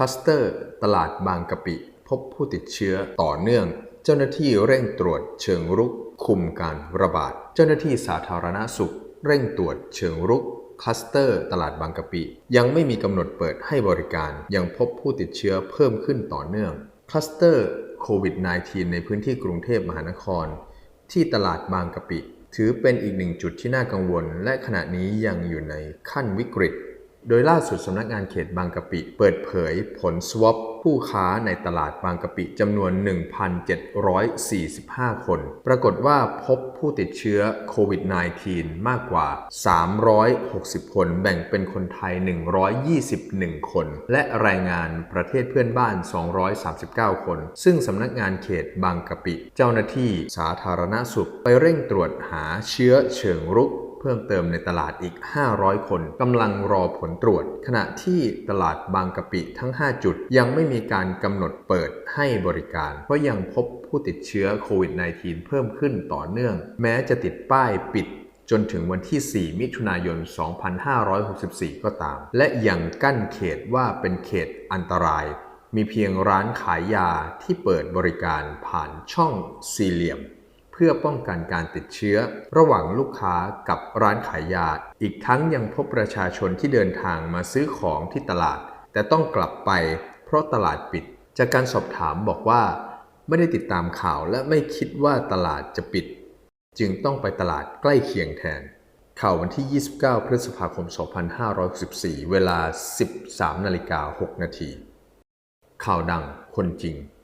ลัสเตอร์ตลาดบางกะปิ พบผู้ติดเชื้อต่อเนื่อง เจ้าหน้าที่เร่งตรวจเชิงรุก คุมการระบาด เจ้าหน้าที่สาธารณสุข เร่งตรวจเชิงรุกคลัสเตอร์ตลาดบางกะปิ ยังไม่มีกำหนดเปิดให้บริการ ยังพบผู้ติดเชื้อเพิ่มขึ้นต่อเนื่อง คลัสเตอร์โควิด -19 ในพื้นที่กรุงเทพมหานคร ที่ตลาดบางกะปิ ถือเป็นอีกหนึ่งจุดที่น่ากังวล และขณะนี้ยังอยู่ในขั้นวิกฤต โดยล่าสุดสำนักงานเขตบางกะปิ เปิดเผยผล swab ผู้ค้าในตลาดบางกะปิจำนวน 1,745 คน ปรากฏว่าพบผู้ติดเชื้อโควิด -19 มากกว่า 360 คน แบ่งเป็นคนไทย 121 คน และรายงานประเทศเพื่อนบ้าน 239 คน ซึ่งสำนักงานเขตบางกะปิ เจ้าหน้าที่สาธารณสุข ไปเร่งตรวจหาเชื้อเชิงรุก เพิ่มเติมในตลาดอีก 500 คนกำลังรอผลตรวจ ขณะที่ตลาดบางกะปิทั้ง 5 จุด ยังไม่มีการกำหนดเปิดให้บริการ เพราะยังพบผู้ติดเชื้อโควิด -19 เพิ่มขึ้นต่อเนื่อง แม้จะติดป้ายปิดจนถึงวันที่ 4 มิถุนายน 2564 ก็ตาม และยังกั้นเขตว่าเป็นเขตอันตราย มีเพียงร้านขายยาที่เปิดบริการผ่านช่องสี่เหลี่ยม พื่อป้องกันการติดเชื้อ ระหว่างลูกค้ากับร้านขายยา อีกทั้งยังพบประชาชนที่เดินทางมาซื้อของที่ตลาด แต่ต้องกลับไปเพราะตลาดปิด จากการสอบถามบอกว่า ไม่ได้ติดตามข่าวและไม่คิดว่าตลาดจะปิด จึงต้องไปตลาดใกล้เคียงแทน ข่าววันที่ 29 พฤษภาคม 2564 เวลา 13นาฬิกา6นาทีข่าวดังคนจริง